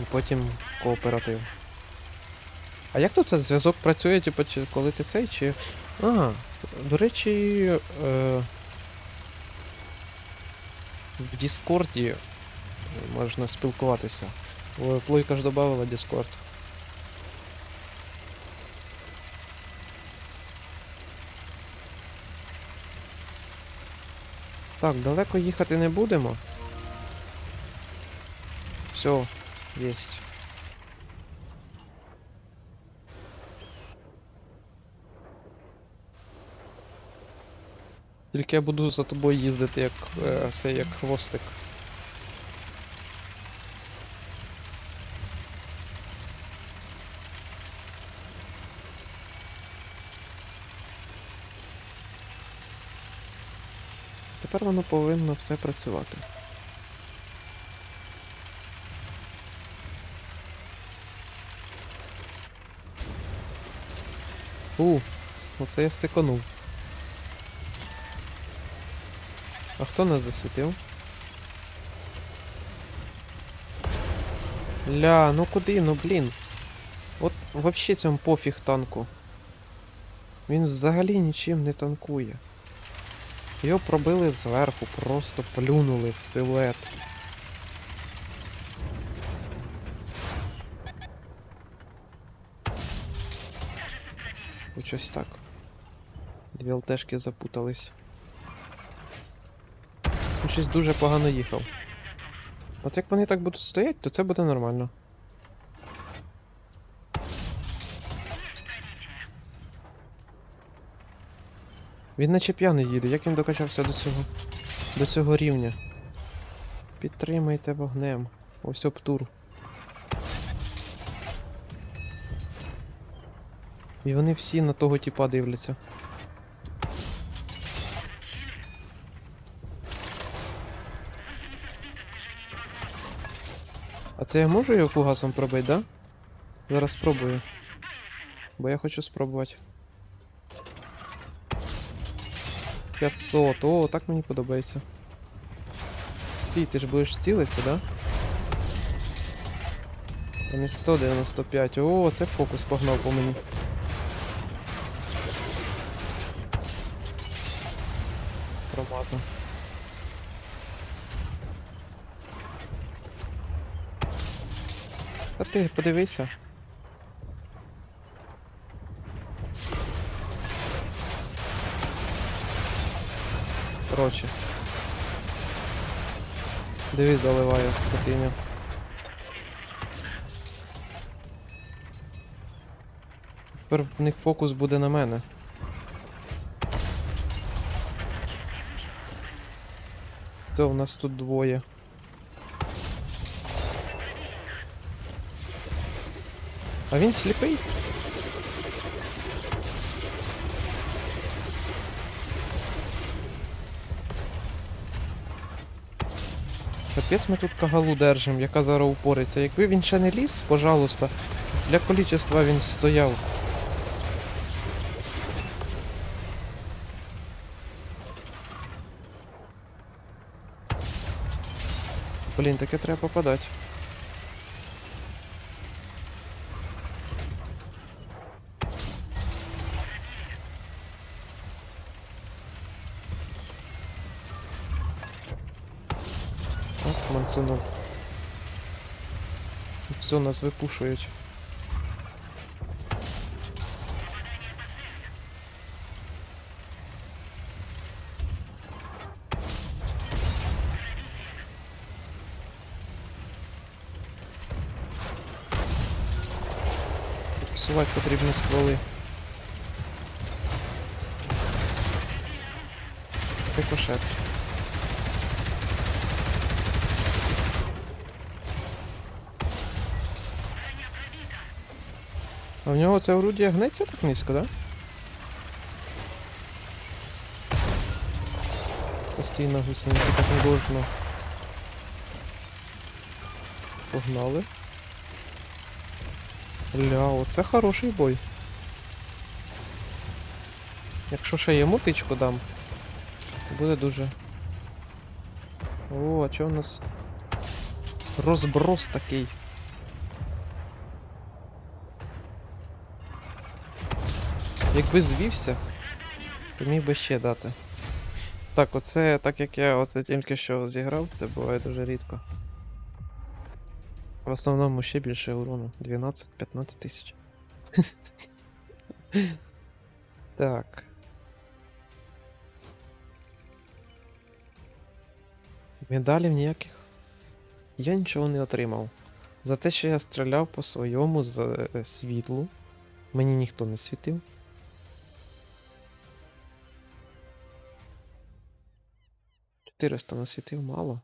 І потім кооператив. А як тут зв'язок працює, типу, коли ти цей, чи. А, до речі, е, в Діскорді можна спілкуватися. Плойка ж додавала Discord. Так, далеко їхати не будемо. Все, єсть. Тільки я буду за тобою їздити як е, це як хвостик. Тепер воно повинно все працювати. У, с- оце я секонув. А хто нас засвітив? Ля, ну куди, ну блін. От вообще цьому пофіг танку. Він взагалі нічим не танкує. Його пробили зверху, просто плюнули в силует. Ось Щось так. Дві ЛТшки запутались. Він щось дуже погано їхав. От як вони так будуть стоять, то це буде нормально. Він наче п'яний їде, як він докачався до цього. до цього рівня. Підтримайте вогнем. Ось обтур. І вони всі на того тіпа дивляться. А це я можу його фугасом пробити, да? Зараз спробую. Бо я хочу спробувати. 500. О, так мені подобається. Стій, ти ж будеш цілитися, да? А не 195. О, це фокус погнав по мені. Промазав. А ти подивися. Короче. Диви, заливає скотиня. Тепер в них фокус буде на мене. Хто в нас тут двоє? А він сліпий? Капець ми тут кагалу держим, яка зараз упориться. Якби він ще не ліз, пожалуйста, для количества він стояв. Блін, таке треба попадати. От мансунув. Все, нас випушують. Фокусувати потрібні стволи. Рикошет. А в нього це орудія гнеться так низько, да? Постійно гусениця так не. Погнали. Бля, оце хороший бой. Якщо ще йому тичку дам, то буде дуже. О, а чого в нас розброс такий? Якби звівся, то міг би ще дати. Так, оце, так як я оце тільки що зіграв, це буває дуже рідко. В основному ще більше урону. 12-15 тисяч. Так. Медалів ніяких. Я нічого не отримав. За те, що я стріляв по своєму з е, світлу. Мені ніхто не світив. Чотириста насвітив мало.